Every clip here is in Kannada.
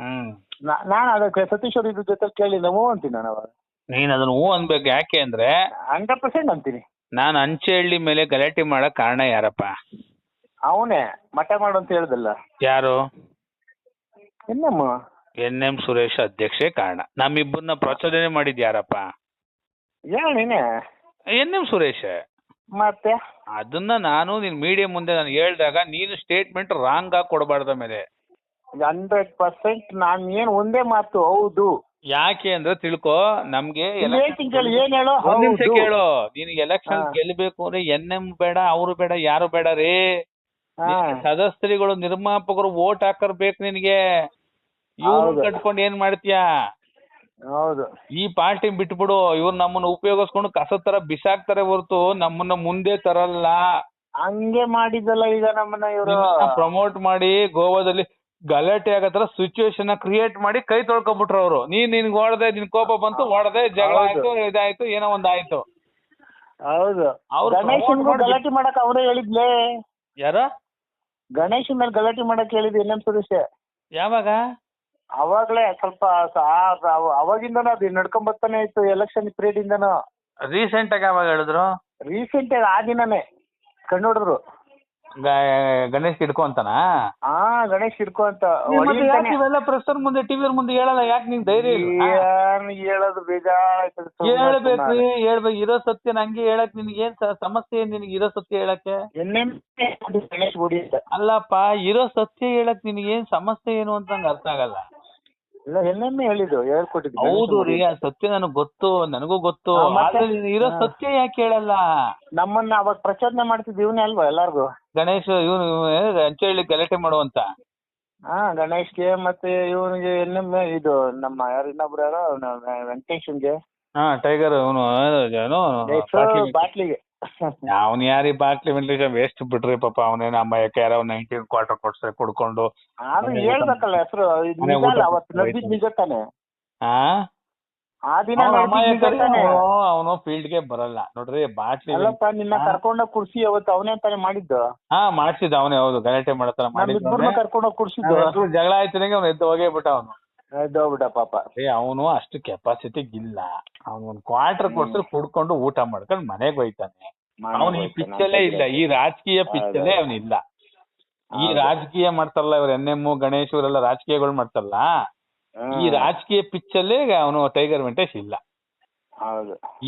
ಹ್ಮ್. ನಾನು ಅದಕ್ಕೆ ಸತೀಶ್ ಅವ್ರ ಇದ್ರ ಜೊತೆ ಕೇಳಿ ನಾವು ಅಂತೀನಿ ನಾನು ಅವಾಗ. ನೀನ್ ಅದನ್ನ ಹೂ ಅನ್ಬೇಕು ಯಾಕೆ ಅಂದ್ರೆ ಹಂಡ್ರೆಡ್ ಪರ್ಸೆಂಟ್ ಅಂತೀನಿ. ನಾನು ಅಂಚೆಹಳ್ಳಿ ಮೇಲೆ ಗಲಾಟೆ ಮಾಡಕ್ ಕಾರಣ ಯಾರಪ್ಪ? ಅವನೇ ಮಠ ಮಾಡು ಅಂತ ಹೇಳ್ದಲ್ಲ. ಯಾರು? ಇನ್ನಮ್ಮ ಎನ್ ಎಂ ಸುರೇಶ್ ಅಧ್ಯಕ್ಷೆ ಕಾರಣ. ನಮ್ಮಿಬ್ಬರನ್ನ ಪ್ರಚೋದನೆ ಮಾಡಿದ್ ಯಾರಪ್ಪ? ಹೇಳ ನೀನೆ? N M Suresh. ಮತ್ತೆ? ಅದನ್ನ ನಾನು ನಿನ್ ಮೀಡಿಯಾ ಮುಂದೆ ನಾನು ಹೇಳ್ದಾಗ ನೀನು ಸ್ಟೇಟ್ಮೆಂಟ್ ರಾಂಗ್ ಆಗಿ ಕೊಡಬಾರ್ದ ಮೇಲೆ. ಹಂಡ್ರೆಡ್ ಪರ್ಸೆಂಟ್ ನಾನು ಏನ್ ಒಂದೇ ಮಾತು ಹೌದು. ಯಾಕೆ ಅಂದ್ರೆ ತಿಳ್ಕೊ ನಮ್ಗೆ ಹೇಳ್ತೀನಿ ಕೇಳಿ ಏನ್ ಹೇಳೋ? ಒಂದ್ ನಿಮಿಷ ಹೌದು. ಕೇಳು ನಿನಗೆ ಎಲೆಕ್ಷನ್ ಹಾ. ಗೆಲ್ಬೇಕು ಅಂದ್ರೆ ಎನ್ ಎಂ ಬೇಡ ಅವ್ರು ಬೇಡ ಯಾರು ಬೇಡ ರೀ? ಹಾ. ನಿನಗೆ ಸದಸ್ಯರುಗಳು ನಿರ್ಮಾಪಕರು ವೋಟ್ ಹಾಕರ್ ಬೇಕು ನಿನಗೆ. ಇವ್ರು ಹೌದು. ಕಟ್ಕೊಂಡು ಏನ್ ಮಾಡ್ತೀಯಾ? ಹೌದು. ಈ ಪಾರ್ಟಿ ಬಿಟ್ಬಿಡು ಇವ್ರು ನಮ್ಮನ್ನ ಉಪಯೋಗಿಸ್ಕೊಂಡು ಕಸ ತರ ಬಿಸಾಕ್ತಾರೆ ಹೊರತು ನಮ್ಮನ್ನ ಮುಂದೆ ತರಲ್ಲ. ಹಂಗೆ ಮಾಡಿದಲ್ಲ ಈಗ ನಮ್ಮನ್ನ ಇವರು. ಪ್ರಮೋಟ್ ಮಾಡಿ ಗೋವಾದಲ್ಲಿ ಗಲಾಟೆ ಆಗೋ ತರ ಸಿಚುವೇಶನ್ ಕ್ರಿಯೇಟ್ ಮಾಡಿ ಕೈ ತೊಳ್ಕೊಬಿಟ್ರು ಅವರು. ನೀನ್ ನಿನ್ಗೆ ಓಡದೆ ನಿನ್ ಕೋಪ ಬಂತು ಓಡದೆ ಜಗಳ. ಆಯ್ತು ಇದಾಯ್ತು ಏನೋ ಒಂದ್ ಆಯ್ತು. ಹೌದು. ಗಲಾಟೆ ಮಾಡಕ್ ಅವರೇ ಹೇಳಿದ್ಲೇ? ಯಾರ? ಗಣೇಶ್ ಮೇಲೆ ಗಲಾಟೆ ಮಾಡಕ್ ಹೇಳಿದ್ ಎನ್ ಎಂ ಸುರೇಶ್ ಯಾವಾಗ? ಅವಾಗ್ಲೇ ಸ್ವಲ್ಪ ಅವಾಗಿಂದನೂ ಅದು ನಡ್ಕೊಂಡ್ ಬರ್ತಾನೆ ಇತ್ತು ಎಲೆಕ್ಷನ್ ಪೀರಿಯಡ್ ಇಂದನು. ರೀಸೆಂಟ್ ಆಗಿ ಯಾವಾಗ ಹೇಳಿದ್ರು? ರೀಸೆಂಟ್ ಆಗಿ ಆ ದಿನನೇ. ಗ- ಗಣೇಶ್ ಹಿಡ್ಕೊ ಅಂತನಾ? ಹಾ ಗಣೇಶ್ ಇರ್ಕೋ ಅಂತ. ಮತ್ತೆ ಯಾಕೆ ಇವೆಲ್ಲ ಪ್ರೆಸ್ಸರ್ ಮುಂದೆ ಟಿವಿ ಮುಂದೆ ಹೇಳಲ್ಲ? ಯಾಕೆ ನಿಂಗೆ ಧೈರ್ಯ ಇಲ್ಲ? ಏನ್ ಹೇಳೋದು ಬೇಜಾರಾಯ್ತದೆ ಸುಮ್ನೆ ಹೇಳ್ಬೇಕ್ರಿ. ಹೇಳ್ಬೇಕು. ಇರೋ ಸತ್ಯ ನಂಗೆ ಹೇಳಕ್ ನಿನ್ಗೆ ಏನ್ ಸ- ಸಮಸ್ಯೆ ಏನ್ ನಿನ್ಗೆ ಇರೋ ಸತ್ಯ ಹೇಳಕ್ಕೆ? ಗಣೇಶ್ ಗುಡಿ ಅಂತ ಅಲ್ಲಪ್ಪ ಇರೋ ಸತ್ಯ ಹೇಳಕ್ ನಿನ್ಗೆ ಏನ್ ಸಮಸ್ಯೆ ಏನು ಅಂತ ನಂಗೆ ಅರ್ಥ ಆಗಲ್ಲ. ಇಲ್ಲ ಹೇಳಿದ್ದು ಹೇಳ್ಕೊಟ್ಟಿದ್ದು ಹೌದು ರೀ ಆ ಸತ್ಯ ನನಗ್ ಗೊತ್ತು ನನಗೂ ಗೊತ್ತು. ಹಾ, ಮತ್ತೆ? ಆದ್ರೆ ನೀನ್ ಇರೋ ಹಾ. ಸತ್ಯ ಯಾಕೆ ಹೇಳಲ್ಲ? ನಮ್ಮನ್ನ ಅವಾಗ ಪ್ರಚೋದನೆ ಮಾಡ್ತಿದ್ ಇವನೇ ಅಲ್ವಾ ಎಲ್ಲಾರ್ಗು? ಗಣೇಶ್ ಇವನು ಹೇಳಿ ಗಲಾಟೆ ಮಾಡುವಂತ ಹಾ ಗಣೇಶ್ಗೆ ಮತ್ತೆ ಇವನಿಗೆ ಇನ್ನೊಮ್ಮೆ ಇದು ನಮ್ಮ ಯಾರು ಇನ್ನೊಬ್ರು ಯಾರೋ ವೆಂಕಟೇಶನ್ಗೆ. ಹಾ ಟೈಗರ್ ಅವನು ಏನು ಬಾಟ್ಲಿಗೆ. ಅವನ್ ಯಾರಿ ಬಾಟ್ಲಿ ಮಿಲ್ಲಿ ವೇಸ್ಟ್ ಬಿಡ್ರಿ ಪಾಪ ಅವನೇನ ಯಾಕೆ ಯಾರೋ ನೈನ್ಟೀನ್ ಕ್ವಾರ್ಟರ್ ಕೊಡ್ಸ ಕುಡ್ಕೊಂಡು ಮನೆ ಹೇಳ್ಬೇಕಲ್ಲ ಹೆಸರು ಅವತ್ತು ನಿಜ ತಾನೆ ಆ? ಆ ದಿನ ಅವನು ಫೀಲ್ಡ್ಗೆ ಬರಲ್ಲ. ನೋಡ್ರಿ ಬಾಟ್ಲಿ ಅಲ್ಲಪ್ಪ ನಿನ್ನ ಕರ್ಕೊಂಡೋಗ್ ಕುರ್ಸಿ ಅವತ್ತು ಅವನೇ ತಾನೆ ಮಾಡಿದ್ದು. ಹಾ ಮಾಡ್ಸಿದ್ದ ಅವನೇ ಹೌದು ಗಲಾಟೆ ಮಾಡ್ತಾರ ನಮ್ಮಿಬ್ಬರನ್ನ ಕರ್ಕೊಂಡೋಗ್ ಕುರ್ಸಿದ್ದು ಜಗಳ ಆಯ್ತು ಅವ್ನು ಎದ್ದು ಹೋಗೇ ಬಿಟ್ಟ ಅವನು. ಎದ್ದೋಗ್ಬಿಟ್ಟ ಪಾಪ. ಏ ಅವನು ಅಷ್ಟು ಕೆಪಾಸಿಟಿ ಇಲ್ಲ. ಅವನು ಒಂದ್ ಕ್ವಾರ್ಟರ್ ಕೊಡ್ಸಿದ್ರೆ ಕುಡ್ಕೊಂಡು ಊಟ ಮಾಡ್ಕೊಂಡು ಮನೆಗೆ ಹೋಯ್ತಾನೆ. ಅವನು ಈ ಪಿಚ್ಚಲ್ಲೇ ಇಲ್ಲ. ಈ ರಾಜಕೀಯ ಪಿಚ್ಚಲ್ಲೇ ಅವನು ಇಲ್ಲ ಈ ರಾಜಕೀಯ ಮಾಡ್ತಾರಲ್ಲ ಇವ್ರ ಎನ್ ಎಂ ಗಣೇಶ್ ಇವರೆಲ್ಲ ರಾಜಕೀಯಗಳು ಮಾಡ್ತಾರಲ್ಲ ಈ ರಾಜಕೀಯ ಪಿಚ್ಚಲ್ಲೇ ಅವನು ಟೈಗರ್ ವೆಂಕಟೇಶ್ ಇಲ್ಲ.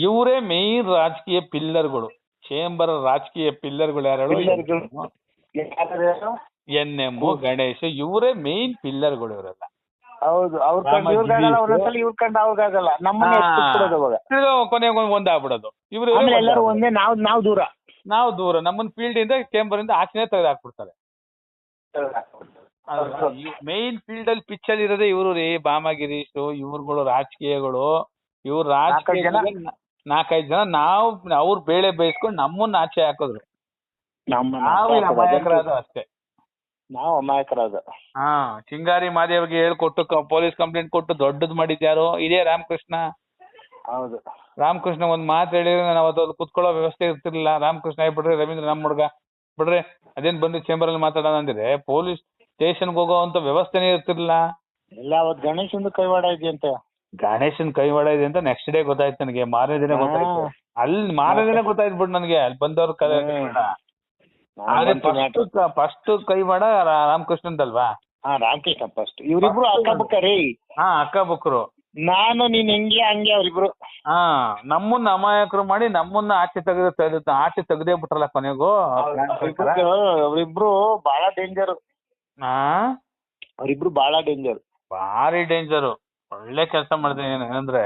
ಇವರೇ ಮೇನ್ ರಾಜಕೀಯ ಪಿಲ್ಲರ್ಗಳು. ಚೇಂಬರ್ ರಾಜಕೀಯ ಪಿಲ್ಲರ್ಗಳು ಗಳು ಪಿಲ್ಲರ್ಗಳು. ಯಾರು? ಎನ್ ಎಂ ಗಣೇಶ್ ಇವರೇ ಮೇನ್ ಪಿಲ್ಲರ್ಗಳು ಇವರೆಲ್ಲ. ಹೌದು ಅವ್ರ ಕಂಡು ಇವ್ರಿಗಾಗಲ್ಲ ಒಂದೊಂದ್ಸಲ ಇವ್ರ ಕಂಡು ಅವ್ರಿಗಾಗಲ್ಲ ನಮ್ಮನ್ನ ಹಾ. ಎತ್ಬಿಡೋದು ಅವಾಗ ಕೊನೆಗೆ ಒಂದಾಗ್ಬಿಡೋದು ಇವರು ಆಮೇಲೆ ಎಲ್ಲರೂ ಒಂದೇ ನಾವ್ ನಾವ್ ದೂರ. ನಾವು ದೂರ. ನಮ್ಮನ್ ಫೀಲ್ಡ್ ಇಂದ ಚೇಂಬರ್ ಇಂದ ಆಚೆನೆ ತೆಗೆದು ಹಾಕ್ಬಿಡ್ತಾರೆ ಮೇನ್ ಫೀಲ್ಡ್ ಅಲ್ಲಿ ಪಿಚ್ ಅಲ್ಲಿ ಇರೋದೇ ಇವರು ರೀ ಬಾಮಗಿರೀಶ್ ಇವ್ರಗಳು ರಾಜಕೀಯಗಳು. ಇವ್ರ ರಾಜಕೀಯ ನಾಲ್ಕೈದ್ ಜನ ನಾವು ಅವ್ರ ಬೇಳೆ ಬೇಯಿಸ್ಕೊಂಡು ನಮ್ಮನ್ನ ಆಚೆ ಹಾಕಿದ್ರು. ನಾವು ಅಷ್ಟೇ. ನಾವು ಅಮಾಯಕರಾದ ಹಾ ಚಿಂಗಾರಿ ಮಾದೇವ್ಗೆ ಹೇಳ್ಕೊಟ್ಟು ಪೊಲೀಸ್ ಕಂಪ್ಲೇಂಟ್ ಕೊಟ್ಟು ದೊಡ್ಡದ್ ಮಾಡಿದ್ಯಾರು ಇದೇ ರಾಮಕೃಷ್ಣ? ಹೌದು. ರಾಮಕೃಷ್ಣ ಒಂದ್ ಮಾತು ಹೇಳಿದ್ರೆ ನಾವ್ ಅಲ್ಲಿ ಕುತ್ಕೊಳ್ಳೋ ವ್ಯವಸ್ಥೆ ಇರ್ತಿರ್ಲಿಲ್ಲ. ರಾಮಕೃಷ್ಣ ಏ ಬಿಡ್ರಿ ರವೀಂದ್ರ ನಮ್ಮ ಹುಡುಗ. ಬಿಡ್ರಿ ಅದೇನ್ ಬಂದು ಚೇಂಬರ್ ಅಲ್ಲಿ ಮಾತಾಡೋಣ ಅಂದಿದ್ರೆ ಪೊಲೀಸ್ ಸ್ಟೇಷನ್ಗೆ ಹೋಗೋವಂತ ವ್ಯವಸ್ಥೆನೇ ಇರ್ತಿರ್ಲಿಲ್ಲ. ಇಲ್ಲ ಅವತ್ ಗಣೇಶಂದು ಕೈವಾಡ ಅಂತ. ಗಣೇಶನ್ ಕೈವಾಡ ಇದೆ ಅಂತ ನೆಕ್ಸ್ಟ್ ಡೇ ಗೊತ್ತಾಯ್ತು ನನಗೆ. ಮಾರನೇ ದಿನ ಗೊತ್ತಾಯ್ತು. ಹಾ. ಅಲ್ಲಿ ಮಾರನೇ ದಿನ ಗೊತ್ತಾಯ್ತು ಬಿಡ್ ನನಗೆ. ಅಲ್ಲಿ ಬಂದವ್ರ ಕಲೆ ಹ್ಮ್. ಫಸ್ಟ್ ಕೈ ಮಾಡ ರಾಮಕೃಷ್ಣಂದಲ್ವಾ ಹಾ ರಾಮಕೃಷ್ಣ ಫಸ್ಟ್ ಇವ್ರಿಬ್ರು ಅಕ್ಕಪಕ್ಕ ರೀ. ಹಾ ಅಕ್ಕ ಬುಕ್ರು ನಾನು ನೀನ್ ಹೆಂಗೆ ಹಂಗೆ ಅವ್ರಿಬ್ರು. ಹಾ ನಮ್ಮನ್ನ ಅಮಾಯಕರು ಮಾಡಿ ನಮ್ಮನ್ನ ಆಚೆ ತೆಗೆದು ಆಚೆ ತೆಗ್ದೇ ಬಿಟ್ರಲ್ಲ ಕೊನೆಗೂ? ಅವರಿಬ್ರು ಬಹಳ ಡೇಂಜರ್ ಹಾ ಅವರಿಬ್ರು ಬಹಳ ಡೇಂಜರ್ ಭಾರಿ ಡೇಂಜರ್ ಒಳ್ಳೆ ಕೆಲಸ ಮಾಡಿದೆ ಏನಂದ್ರೆ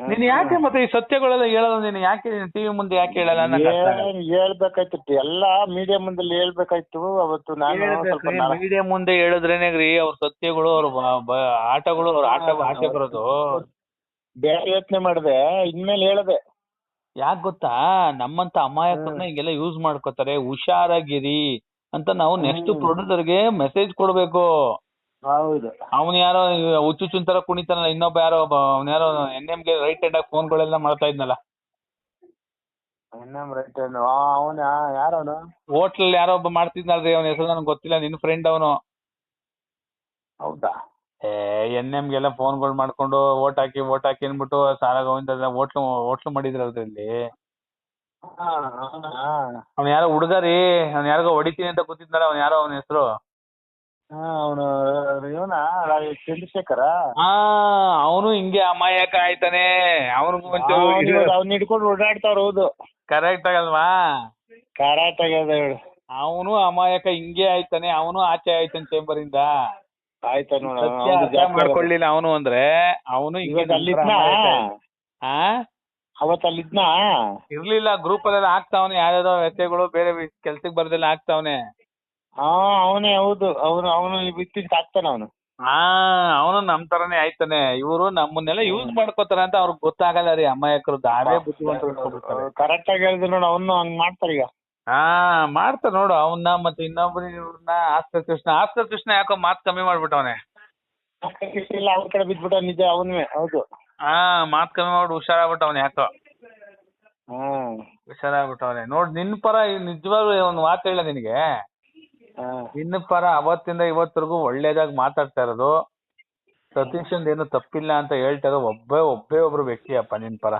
ನೀನ್ ಯಾಕೆ ಮತ್ತೆ ಈ ಸತ್ಯಗಳೆಲ್ಲ ಹೇಳಲ್ಲ? ನೀನ್ ಯಾಕೆ ಟಿವಿ ಮುಂದೆ ಯಾಕೆ ಹೇಳಲ್ಲ ಅನ್ನಕ್ ಅರ್ಥ ಆಗಲ್ಲ. ಏನ್ ಹೇಳ್ಬೇಕಾಯ್ತು ಎಲ್ಲಾ ಮೀಡಿಯಾ ಮುಂದೆ ಹೇಳ್ಬೇಕಾಯ್ತು. ಅವತ್ತು ನಾನು ಸ್ವಲ್ಪ ನಾಳೆ- ಮೀಡಿಯಾ ಮುಂದೆ ಹೇಳಿದ್ರೇನೆ ರೀ ಅವ್ರ ಸತ್ಯಗಳು ಅವ್ರ ಬ- ಬ- ಆಟಗಳು ಅವ್ರ ಆಟ ಆಟ ಬರೋದು. ಬೇರೆ ಯೋಚನೆ ಮಾಡಿದೆ ಇನ್ಮೇಲೆ ಹೇಳದೆ. ಯಾಕ್ ಗೊತ್ತಾ? ನಮ್ಮಂತ ಅಮಾಯಕರನ್ನ ಹಿಂಗೆಲ್ಲ ಯೂಸ್ ಮಾಡ್ಕೋತಾರೆ. ಹುಷಾರಾಗಿರಿ ಅಂತ ನಾವು ನೆಕ್ಸ್ಟ್. ಪ್ರೊಡ್ಯೂಸರ್ಗೆ ಮೆಸೇಜ್ ಕೊಡ್ಬೇಕು. ಹೌದು. ಅವನ್ ಯಾರೋ ಹುಚ್ಚುಚ್ಚಿನ ತರ ಕುಣಿತಾನಲ್ಲ ಇನ್ನೊಬ್ಬ ಯಾರೋ ಅವ್ನ ಯಾರೋ ಎನ್ಗೆ ರೈಟ್ ಹ್ಯಾಂಡ್ ಆಗಿ ಫೋನ್ಗಳೆಲ್ಲ ಮಾಡ್ತಾ ಇದ್ನಲ್ಲ. ಇನ್ನೊಮ್ಮೆ ರೈಟ್ ಅವನ ಯಾರವನು? ಹೋಟ್ಲಲ್ಲಿ ಯಾರೋ ಒಬ್ಬ ಮಾಡ್ತಿದ್ನಲ್ರಿ ಅವನ ಹೆಸರು ನನಗೆ ಗೊತ್ತಿಲ್ಲ ನಿನ್ ಫ್ರೆಂಡ್ ಅವನು. ಹೌದಾ? ಏ ಎನ್ ಫೋನ್ಗಳು ಮಾಡ್ಕೊಂಡು ಓಟ್ ಹಾಕಿ ಓಟ್ ಹಾಕಿ ಅಂದ್ಬಿಟ್ಟು ಸಾಲ ಗೋವಿಂದ ಹೋಟ್ಲು ಹೋಟ್ಲು ಮಾಡಿದ್ರು ಅದರಲ್ಲಿ ಹಾ, ಹೌದಾ? ಅವ್ನು ಯಾರೋ ಹುಡುಗ ರೀ ಅವ್ನ ಯಾರಿಗೋ ಹೊಡಿತೀನಿ ಅಂತ ಕೂತಿದ್ನಲ್ಲ ಅವ್ನ ಯಾರೋ ಅವನ ಹೆಸರು? ಅವನು ಇವನ ಚಂದ್ರಶೇಖರ? ಹಾ ಅವನು ಹಿಂಗೆ ಅಮಾಯಕ ಆಯ್ತಾನೆ. ಅವನಿಗೂ ಒಂಚೂರು ಅವ್ನ ಹಿಡ್ಕೊಂಡು ಓಡಾಡ್ತಾವ್ರ ಹೌದು. ಕರೆಕ್ಟ್ ಆಗಲ್ವಾ? ಕರೆಕ್ಟ್ ಆಗ್ಯದ ಹೇಳು. ಅವನು ಅಮಾಯಕ ಹಿಂಗೆ ಆಯ್ತಾನೆ. ಅವನು ಆಚೆ ಆಯ್ತಾನೆ ಚೇಂಬರ್ ಇಂದ. ಆಯ್ತಾ ನೋಡ ಸತ್ಯ ಅರ್ಥ ಮಾಡ್ಕೊಳ್ಳಿಲ್ಲ ಅವನು ಅಂದ್ರೆ. ಅವನು ಹಿಂಗೆ ಅಲ್ಲಿದ್ನ ಆ? ಅಲ್ಲಿದ್ನ ಇರ್ಲಿಲ್ಲ ಗ್ರೂಪ್ ಅಲ್ಲೆಲ್ಲ ಹಾಕ್ತಾವನೆ ಯಾವ್ಯಾವ್ದೋ ವ್ಯಕ್ತಿಗಳು ಬೇರೆ ಕೆಲ್ಸಕ್ಕೆ ಬರ್ದೆಲ್ಲ ಹಾಕ್ತಾವನೆ ಹಾ ಅವನೇ ಹೌದು. ಅವನು ಅವನು ಬಿತ್ತಿದ್ ಹಾಕ್ತಾನ ಅವನು. ಹಾ ಅವನು ನಮ್ ತರನೇ ಆಯ್ತಾನೆ. ಇವರು ನಮ್ಮನ್ನೆಲ್ಲ ಯೂಸ್ ಮಾಡ್ಕೋತಾರ ಅಂತ ಅವ್ರಿಗೆ ಗೊತ್ತಾಗಲ್ಲ ರೀ ಅಮಾಯಕರು. ದಾವೆ ಬುದ್ಧಿವಂತರು. ಕರೆಕ್ಟ್ ಆಗಿ ಹೇಳಿದ್ರು ನೋಡು ಅವನು ಹಂಗ್ ಮಾಡ್ತಾರೆ ಈಗ. ಹಾ ಮಾಡ್ತಾರ ನೋಡು. ಅವನ್ನ ಮತ್ತೆ ಇನ್ನೊಬ್ಬರು ಇವ್ರನ್ನ ಆಸ್ಕರ್ ಕೃಷ್ಣ ಆಸ್ಕರ್ ಕೃಷ್ಣ ಯಾಕೋ ಮಾತ್ ಕಮ್ಮಿ ಮಾಡ್ಬಿಟ್ಟವನೆ. ಇಲ್ಲ ಅವ್ರ ಕಡೆ ಬಿದ್ಬಿಟ್ಟ ನಿಜ ಅವನೇ ಹೌದು. ಹಾ ಮಾತ್ ಕಮ್ಮಿ ಮಾಡ್ಬಿಟ್ಟು ಹುಷಾರಾಗ್ಬಿಟ್ಟವನೆ ಯಾಕೋ. ಹ್ಮ್. ಹುಷಾರಾಗ್ಬಿಟ್ಟವನೆ. ನೋಡ್ ನಿನ್ ಪರ ನಿಜವಾಗ್ಲೂ ಒಂದು ಮಾತು ಹೇಳ ನಿನಗೆ. ಹಾ ನಿನ್ನ ಪರ ಅವತ್ತಿಂದ ಇವತ್ತರೆಗೂ ಒಳ್ಳೇದಾಗಿ ಮಾತಾಡ್ತಾ ಇರೋದು. ಸತೀಶ್ ಏನು ತಪ್ಪಿಲ್ಲ ಅಂತ ಹೇಳ್ತಾ ಇರೋ ಒಬ್ಬೇ ಒಬ್ಬೇ ಒಬ್ರು ವ್ಯಕ್ತಿಯಪ್ಪ ನಿನ್ ಪರ.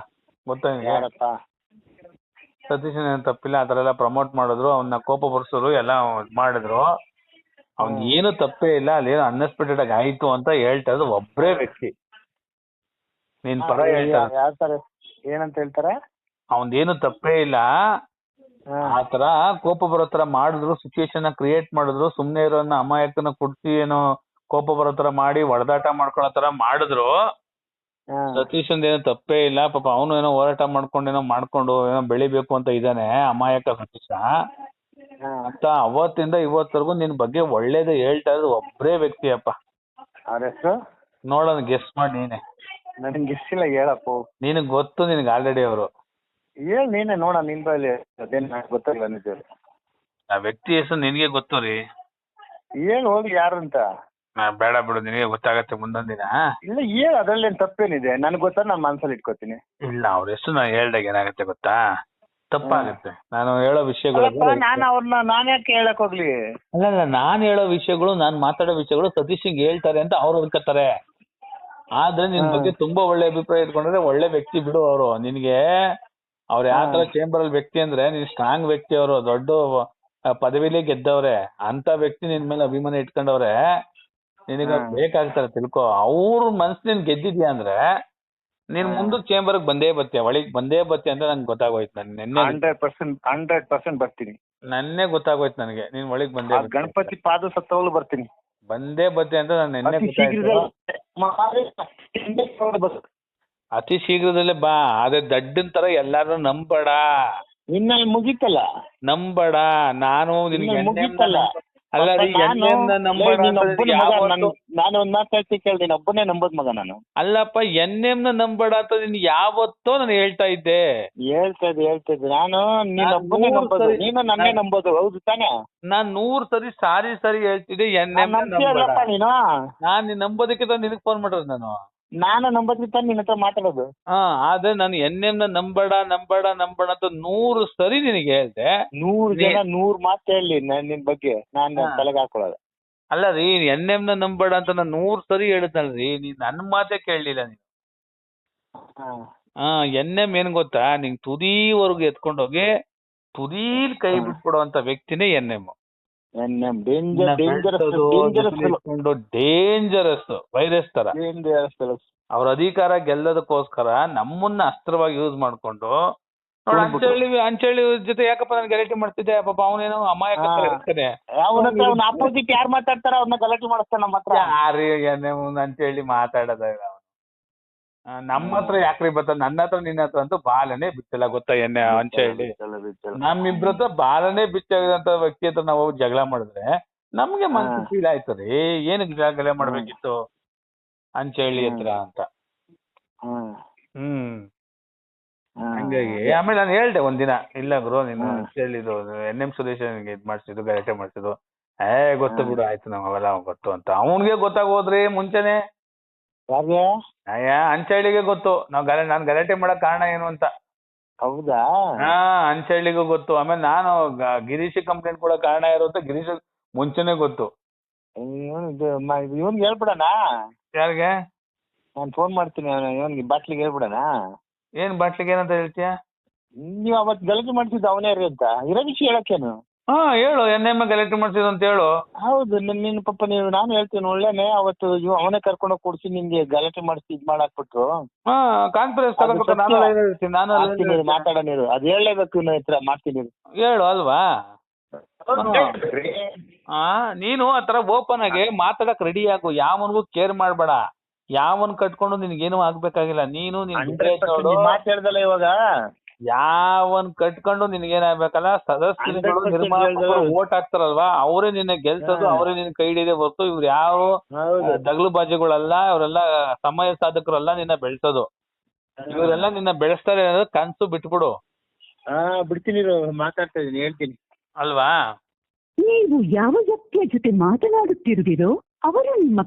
ಗೊತ್ತಾ ಸತೀಶ್ ಯಾರಪ್ಪ? ಸತೀಶನ್ ಏನು ತಪ್ಪಿಲ್ಲ ಆ ಥರ ಎಲ್ಲ ಪ್ರಮೋಟ್ ಮಾಡಿದ್ರು ಅವನ್ನ ಕೋಪ ಬರ್ಸೋರು ಎಲ್ಲ ಮಾಡಿದ್ರು. ಅವ್ನ್ ಏನು ತಪ್ಪೇ ಇಲ್ಲ ಅಲ್ಲೇನೋ ಅನ್ಎಕ್ಸ್ಪೆಕ್ಟೆಡ್ ಆಗಿ ಆಯ್ತು ಅಂತ ಹೇಳ್ತಾ ಇರೋದು ಒಬ್ಬರೇ ವ್ಯಕ್ತಿ. ನಿನ್ ಪರ ಹೇಳ್ತಾ ಯಾವ ತರ ಏನಂತ ಹೇಳ್ತಾರೆ? ಅವನ್ದೇನು ತಪ್ಪೇ ಇಲ್ಲ ಹಾ. ಆ ತರ ಕೋಪ ಬರೋ ತರ ಮಾಡಿದ್ರು ಸಿಚುಯೇಷನ್ ಕ್ರಿಯೇಟ್ ಮಾಡಿದ್ರು ಸುಮ್ನೆ ಇರೋನ್ನ ಅಮಾಯಕನ ಕುಡ್ಸಿ ಏನೋ ಕೋಪ ಬರೋ ತರ ಮಾಡಿ ಹೊಡೆದಾಟ ಮಾಡ್ಕೊಳೋ ತರ ಮಾಡಿದ್ರು. ಸತೀಶ್ ಏನೋ ತಪ್ಪೇ ಇಲ್ಲ ಪಾಪ ಅವನು ಏನೋ ಹೋರಾಟ ಮಾಡ್ಕೊಂಡು ಏನೋ ಮಾಡ್ಕೊಂಡು ಏನೋ ಬೆಳಿಬೇಕು ಅಂತ ಇದಾನೆ ಅಮಾಯಕ ಸತೀಶ. ಅಂತ ಅವತ್ತಿಂದ ಇವತ್ತರೆಗೂ ನಿನ್ ಬಗ್ಗೆ ಒಳ್ಳೇದು ಹೇಳ್ತಾ ಇರೋದು ಒಬ್ಬರೇ ವ್ಯಕ್ತಿಯಪ್ಪ. ನೋಡೋಣ ಗೆಸ್ ಮಾಡಿ ನೀನೆ. ನನಗೆ ಇಷ್ಟಿಲ್ಲ ಹೇಳಪ್ಪ. ನಿನಗ್ ಗೊತ್ತು ನಿನಗೆ ಆಲ್ರೆಡಿ ಅವರು. ಹೇಳ್ ನೀನೆ ನೋಡ ನಿನ್ ಬಳಿ ಅದೇನ್ ಗೊತ್ತಿಲ್ಲ ಗೊತ್ತಾಗಿಲ್ಲ ನಿಜ. ಆ ವ್ಯಕ್ತಿ ಹೆಸರು ನಿನಗೆ ಗೊತ್ತು ರೀ. ಏನ್ ಹೋಗಿ ಯಾರು ಅಂತ. ಆ, ಬೇಡ ಬಿಡು ನಿನಗೆ ಗೊತ್ತಾಗತ್ತೆ ಮುಂದೊಂದ್ ದಿನ ಇಲ್ಲ ಅದ್ರಲ್ಲಿ ಏನ್ ತಪ್ಪೇನಿದೆ. ನನ್ ಗೊತ್ತಾ ನಾನು ಮನ್ಸಲ್ಲಿ ಇಟ್ಕೋತೀನಿ. ಇಲ್ಲ ಅವ್ರ ಹೆಸರು ನಾನು ಹೇಳ್ದಾಗ ಏನಾಗುತ್ತೆ ಗೊತ್ತಾ? ತಪ್ಪಾಗುತ್ತೆ. ನಾನು ಹೇಳೋ ವಿಷಯಗಳು ನಾನು ಅವ್ರನ್ನ ನಾನು ಯಾಕೆ ಹೇಳಕ್ ಹೋಗ್ಲಿ? ಅಲ್ಲ ಅಲ್ಲ ನಾನ್ ಹೇಳೋ ವಿಷಯಗಳು ನಾನ್ ಮಾತಾಡೋ ವಿಷಯಗಳು ಸತೀಶಿಗೆ ಹೇಳ್ತಾರೆ ಅಂತ ಅವ್ರು ಅನ್ಕೋತಾರೆ ಆದ್ರೆ ನಿನ್ ಬಗ್ಗೆ ತುಂಬಾ ಒಳ್ಳೆ ಅಭಿಪ್ರಾಯ ಇಟ್ಕೊಂಡ್ರೆ ಒಳ್ಳೆ ವ್ಯಕ್ತಿ ಬಿಡು ಅವರು. ನಿನ್ಗೆ ಅವ್ರು ಯಾವ ತರ ಚೇಂಬರ್ ಅಲ್ಲಿ ವ್ಯಕ್ತಿ ಅಂದ್ರೆ ನೀನ್ ಸ್ಟ್ರಾಂಗ್ ವ್ಯಕ್ತಿ ಅವರು ದೊಡ್ಡ ಪದವಿಲಿ ಗೆದ್ದವ್ರೆ ಅಂತ ವ್ಯಕ್ತಿ ನಿನ್ ಮೇಲೆ ಅಭಿಮಾನ ಇಟ್ಕೊಂಡವ್ರೆ ನಿನಗ. ಬೇಕಾಗ್ತಾರೆ ತಿಳ್ಕೊ. ಅವ್ರ ಮನ್ಸ್ ನೀನ್ ಗೆದ್ದಿದ್ಯಾ ಅಂದ್ರೆ ನೀನ್ ಮುಂದಕ್ಕೆ ಚೇಂಬರ್ ಬಂದೇ ಬರ್ತೀಯ ಒಳಗ್ ಬಂದೇ ಬರ್ತೀಯ ಅಂತ ನಂಗೆ ಗೊತ್ತಾಗೋಯ್ತು ನನ್ ನಿನ್ನೆ ಹಂಡ್ರೆಡ್ ಪರ್ಸೆಂಟ್ ಹಂಡ್ರೆಡ್ ಪರ್ಸೆಂಟ್ ಬರ್ತೀನಿ. ನನ್ನೇ ಗೊತ್ತಾಗೋಯ್ತು ನನಗೆ ನೀನ್ ಒಳಗ್ ಬಂದೇ ಗಣಪತಿ ಪಾದ ಸತ್ತವಳು ಬರ್ತೀನಿ. ಬಂದೇ ಬತ್ತೆ ಅಂತ ನಾನು ನಿನ್ನೆ ಗೊತ್ತಾಯ್ತು. ಅತಿ ಶೀಘ್ರದಲ್ಲೇ ಬಾ ಅದೇ ದಡ್ಡನ್ ತರ ಎಲ್ಲಾರು ನಂಬಡ ನಿನ್ನ ಮುಗೀತಲ್ಲ? ನಂಬಡ ನಾನು ನಿನ್ಗೆ ಮುಗೀತಲ್ಲ? ಅಲ್ಲ ರೀ ಮತ್ತೆ ನಾನು ನಂಬಡ ಒಂದ್ ಮಾತು ಹೇಳ್ತಿ ಕೇಳಿ ನೀನ್ ಒಬ್ಬನೇ ನಂಬೋದ್ ಮಗ ನಾನು. ಅಲ್ಲಪ್ಪ ಎಣ್ಣೆನ್ನ ನಂಬಡ ಅಂತ ನಿನ್ ಯಾವತ್ತೋ ನಾನು ಹೇಳ್ತಾ ಇದ್ದೆ. ಹೇಳ್ತಾ ಇದ್ದೆ ಹೇಳ್ತಾ ಇದ್ದೆ. ನಾನು ನೀನ್ ಒಬ್ಬನೇ ನಂಬೋದು. ನೀನು ನನ್ನೇ ನಾನ್- ನಂಬೋದು ಹೌದು ತಾನೇ? ನಾನ್ ನೂರ್ ಸರಿ ಸಾರಿ ಸರಿ ಹೇಳ್ತಿದ್ದೆ ನಂಬ್ತೀಯಲ್ಲಪ್ಪ ನೀನು? ನಾನ್ ನೀನ್ ನಂಬೋದಕ್ಕಿಂತ ನಿನಗ್ ಫೋನ್ ಮಾಡಿರೋದು ನಾನು? ನಾನು ನಂಬೋದ್ಕಿಂತ ನಿನ್ನ ಹತ್ರ ಮಾತಾಡೋದು ಹಾ ಆದ್ರೆ ನಾನು ಎಣ್ಣೆನ್ನ ನಂಬಡ ನಂಬಡ ನಂಬಡ ಅಂತ ನೂರು ಸರಿ ನಿನಗೆ ಹೇಳ್ದೆ ನೂರ್ ನೀ- ಜನ ನೂರ್ ಮಾತು ಹೇಳಿ ನಾನ್ ನಿನ್ ಬಗ್ಗೆ ನಾನ್. ತಲೆಗೆ ಹಾಕೊಳ್ಳೋದು ಅಲ್ಲ ರೀ ಎಣ್ಣೆನ್ನ ನಂಬಡ ಅಂತ ನಾನು ನೂರ್ ಸರಿ ಹೇಳಿದ್ನಲ್ರಿ ನೀನ್ ನನ್ ಮಾತೇ ಕೇಳಲಿಲ್ಲ ನೀನು ಹಾ. ಎನ್ ಎಂ ಏನ್ ಗೊತ್ತಾ ನಿಂಗ್ ತುದಿವರೆಗೂ ಎತ್ಕೊಂಡೋಗಿ ತುದೀಲ್ ಕೈ. ಬಿಟ್ಬಿಡುವಂತ ವ್ಯಕ್ತಿನೇ N M N M danger dangerous dangerous dangerous virus ತರ. ಡೇಂಜರಸ್ ಅವ್ರ ಅಧಿಕಾರ ಗೆಲ್ಲದಕ್ಕೋಸ್ಕರ ನಮ್ಮನ್ನ ಅಸ್ತ್ರವಾಗಿ ಯೂಸ್ ಮಾಡ್ಕೊಂಡು ನೋಡ್. ಅಂಚಳ್ಳಿ ಅಂಚಳ್ಳಿ ಜೊತೆ ಯಾಕಪ್ಪ ನಾನು ಗಲಾಟೆ ಮಾಡ್ತಿದ್ದೆ? ಪಾಪ ಅವನೇನೋ ಅಮಾಯಕ. ಇರ್ತಾನೆ. ಅವನ ಆಪೋಸಿಟ್ ಯಾರು ಮಾತಾಡ್ತಾರ ಅವ್ನ ಗಲಾಟೆ ಮಾಡಿಸ್ತಾನೆ ನಮ್ಮ ಹತ್ರ. ಯಾರು ಅಂತೇಳಿ ಮಾತಾಡೋದ ನಮ್ಮ ಹತ್ರ ಯಾಕ್ರಿ ಬರ್ತಾನೆ ನನ್ನ ಹತ್ರ ನಿನ್ನ ಹತ್ರ ಅಂತೂ ಬಾಲನೇ ಬಿಚ್ಚಲ್ಲ ಗೊತ್ತಾ ಎಣ್ಣೆ ಹೇಳಿ? ನಮ್ಮಿಬ್ರ ಹತ್ರ ಬಾಲನೇ ಬಿಚ್ಚಾಗಿದಂತ ವ್ಯಕ್ತಿ ಹತ್ರ ನಾವು ಹೋಗಿ ಜಗಳ ಮಾಡಿದ್ರೆ ನಮ್ಗೆ ಮನಸ್ಸು. ಫೀಲ್ ಆಯ್ತು ರೀ. ಏನಕ್ಕೆ ಜಗಳ ಮಾಡ್ಬೇಕಿತ್ತು ಅಂಚಳ್ಳಿ ಹತ್ರ ಅಂತ. ಹ್ಮ್. ಹಂಗಾಗಿ ಆಮೇಲೆ ನಾನು ಹೇಳ್ದೆ ಒಂದಿನ ಇಲ್ಲ ಗುರು ನೀನು ಹೇಳಿದ್ರು ಅಂಚಳ್ಳಿದು ಎನ್ ಎಂ ಸುದೇಶ್ ಇದ್ ಮಾಡ್ಸಿದ್ದು ಗಲಾಟೆ ಮಾಡ್ಸಿದ್ದು. ಏ ಗೊತ್ತು ಬಿಡು ಆಯ್ತು ನಾವ್ ಅವೆಲ್ಲ ಗೊತ್ತು ಅಂತ. ಅವನ್ಗೆ ಗೊತ್ತಾಗೋದ್ರಿ ಮುಂಚೆನೆ. ಯಾರ್ಗೆ? ಅಯ್ಯ ಅಂಚಳ್ಳಿಗೆ ಗೊತ್ತು. ನಾವ್ ಗಲ ನಾನ್ ಗಲಾಟೆ ಮಾಡಕ್ ಕಾರಣ ಏನು ಅಂತ. ಹೌದಾ? ಹಾ ಅಂಚಳ್ಳಿಗೂ ಗೊತ್ತು. ಆಮೇಲೆ ನಾನು ಗ- ಗಿರೀಶ್ ಕಂಪ್ಲೇಂಟ್ ಕೂಡ ಕಾರಣ ಇರೋ ಅಂತ ಗಿರೀಶ್ ಮುಂಚೆನೆ ಗೊತ್ತು. ಇವನ್ ಇವನ್ಗೆ ಹೇಳ್ಬಿಡಣ? ಯಾರಿಗೆ? ನಾನು ಫೋನ್ ಮಾಡ್ತೀನಿ ಇವನ್ಗೆ ಬಾಟ್ಲಿಗೆ ಹೇಳ್ಬಿಡಣ? ಏನ್ ಬಾಟ್ಲಿಗೆ ಏನಂತ ಹೇಳ್ತೀಯ? ನೀವ್ ಅವತ್ ಗಲಾಟೆ ಮಾಡ್ತಿದ್ದ ಅವನೇ ರೀ ಅಂತ? ಇರೋ ವಿಷಯ ಹೇಳಕ್ಕೇನು? ಹಾ ಹೇಳು ಎನ್ ಎಂ ಗಲಾಟೆ ಮಾಡ್ತಿದ್ದು ಅಂತ ಹೇಳು. ಹೌದು ನಿನ್ ನಿನ್ನ ಪಾಪ ನೀವು ನಾನು ಹೇಳ್ತೀನಿ ಒಳ್ಳೇನೆ ಅವತ್ತು ಇವ್ ಅವನೇ ಕರ್ಕೊಂಡು ಹೋಗಿ ಕೊಡ್ಸಿ ನಿಮ್ಗೆ ಗಲಾಟೆ ಮಾಡಿಸಿ ಇದ್ ಮಾಡಾಕ್ಬಿಟ್ರು. ಹಾ ಕಾನ್ಫರೆನ್ಸ್ ತಗೋಬೇಕು ನಾನು. ಅಲ್ಲೇ ಅಲ್ಲೇ. ಮಾತಾಡೋಣ ಅದು ಹೇಳಲೇಬೇಕು ಇವ್ನ ಹತ್ರ ಮಾಡ್ತೀನಿ ಹೇಳು ಅಲ್ವಾ? ಆ ನೀನು ಆತರ ತರ ಓಪನ್ ಆಗಿ ಮಾತಾಡಕ್ ರೆಡಿ ಆಗು ಯಾವನ್ಗೂ ಕೇರ್ ಮಾಡ್ಬೇಡ. ಯಾವನ್ ಕಟ್ಕೊಂಡು ನಿನ್ಗೇನು ಆಗ್ಬೇಕಾಗಿಲ್ಲ ನೀನು ನಿನ್ ಬುದ್ಧಿ 100% ನೀನ್ ಮಾತ್ ಹೇಳ್ದಲ್ಲ ಇವಾಗ. ಯಾವನ್ ಕಟ್ಕೊಂಡು ನಿನ್ಗೇನಾಗ್ಬೇಕಲ್ಲ ಸದಸ್ಯರುಗಳು 100% ನಿರ್ಮಾಪಕರು ಓಟ್ ಹಾಕ್ತಾರಲ್ವಾ? ಅವರೇ ನಿನ್ನ ಗೆಲ್ಸೋದು. ಅವರೇ ನಿನ್ ಕೈ ಹಿಡಿದೇ ಹೊರತು ಇವ್ರು ಯಾವ ದಗಲು ಬಾಜಿಗಳಲ್ಲ ಇವರೆಲ್ಲ ಸಮಯ ಸಾಧಕರಲ್ಲ ನಿನ್ನ ಬೆಳ್ಸೋದು. ಇವರೆಲ್ಲ ನಿನ್ನ ಬೆಳೆಸ್ತಾರೆ ಅನ್ನೋದು ಕನ್ಸು ಬಿಟ್ಬಿಡು. ಹಾ ಬಿಡ್ತೀನಿ ಮಾತಾಡ್ತಾ ಇದೀನಿ ಹೇಳ್ತೀನಿ. ಅಲ್ವಾ? ನೀವು ಯಾವ ವ್ಯಕ್ತಿಯ ಜೊತೆ ಮಾತನಾಡುತ್ತಿರುವಿರೋ ಅವರು ನಿಮ್ಮ